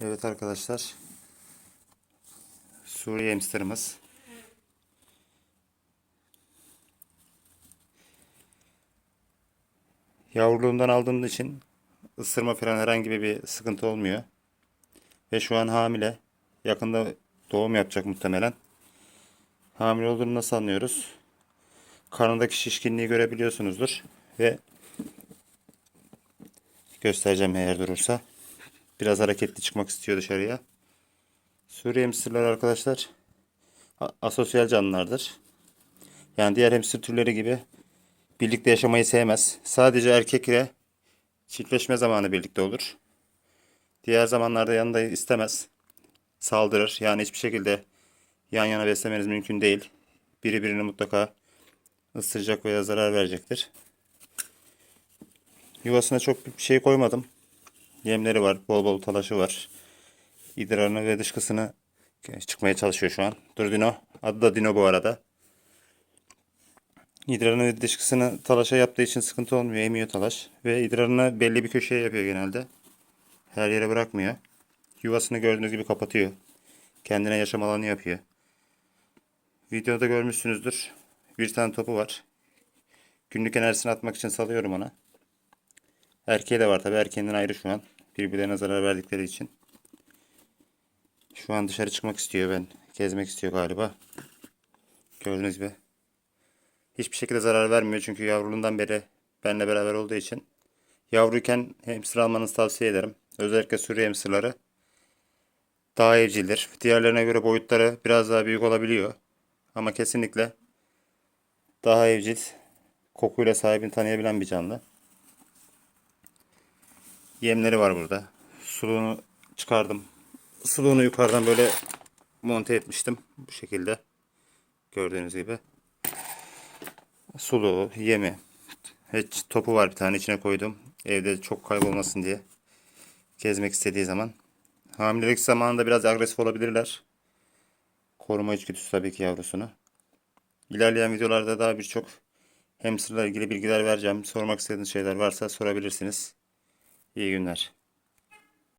Evet arkadaşlar. Suriye hamsterımız. Yavruluğundan aldığım için ısırma falan herhangi bir sıkıntı olmuyor. Ve şu an hamile. Yakında doğum yapacak muhtemelen. Hamile olduğunu nasıl anlıyoruz? Karnındaki şişkinliği görebiliyorsunuzdur. Ve göstereceğim eğer durursa. Biraz hareketli çıkmak istiyor dışarıya. Suriye hamsterlar arkadaşlar asosyal canlılardır. Yani diğer hamster türleri gibi birlikte yaşamayı sevmez. Sadece erkekle çiftleşme zamanı birlikte olur. Diğer zamanlarda yanında istemez. Saldırır. Yani hiçbir şekilde yan yana beslemeniz mümkün değil. Biri birini mutlaka ısıracak veya zarar verecektir. Yuvasına çok bir şey koymadım. Yemleri var. Bol bol talaşı var. İdrarını ve dışkısını çıkmaya çalışıyor şu an. Dur Dino. Adı da Dino bu arada. İdrarını ve dışkısını talaşa yaptığı için sıkıntı olmuyor. Emiyor talaş. Ve idrarını belli bir köşeye yapıyor genelde. Her yere bırakmıyor. Yuvasını gördüğünüz gibi kapatıyor. Kendine yaşam alanı yapıyor. Videoda görmüşsünüzdür. Bir tane topu var. Günlük enerjisini atmak için salıyorum ona. Erkeği de var tabi. Erkeğinden ayrı şu an. Birbirlerine zarar verdikleri için. Şu an dışarı çıkmak istiyor ben. Gezmek istiyor galiba. Gördüğünüz gibi. Hiçbir şekilde zarar vermiyor çünkü yavruluğundan beri benimle beraber olduğu için. Yavruyken hamster almanızı tavsiye ederim. Özellikle sürü hamsterları daha evcildir. Diğerlerine göre boyutları biraz daha büyük olabiliyor. Ama kesinlikle daha evcil, kokuyla sahibini tanıyabilen bir canlı. Yemleri var burada. Suluğunu çıkardım. Suluğunu yukarıdan böyle monte etmiştim. Bu şekilde. Gördüğünüz gibi. Suluğu, yemi. Hiç topu var bir tane içine koydum. Evde çok kaybolmasın diye. Gezmek istediği zaman. Hamilelik zamanında biraz agresif olabilirler. Koruma içgüdüsü tabii ki yavrusunu. İlerleyen videolarda daha birçok hamsterla ilgili bilgiler vereceğim. Sormak istediğiniz şeyler varsa sorabilirsiniz. İyi günler.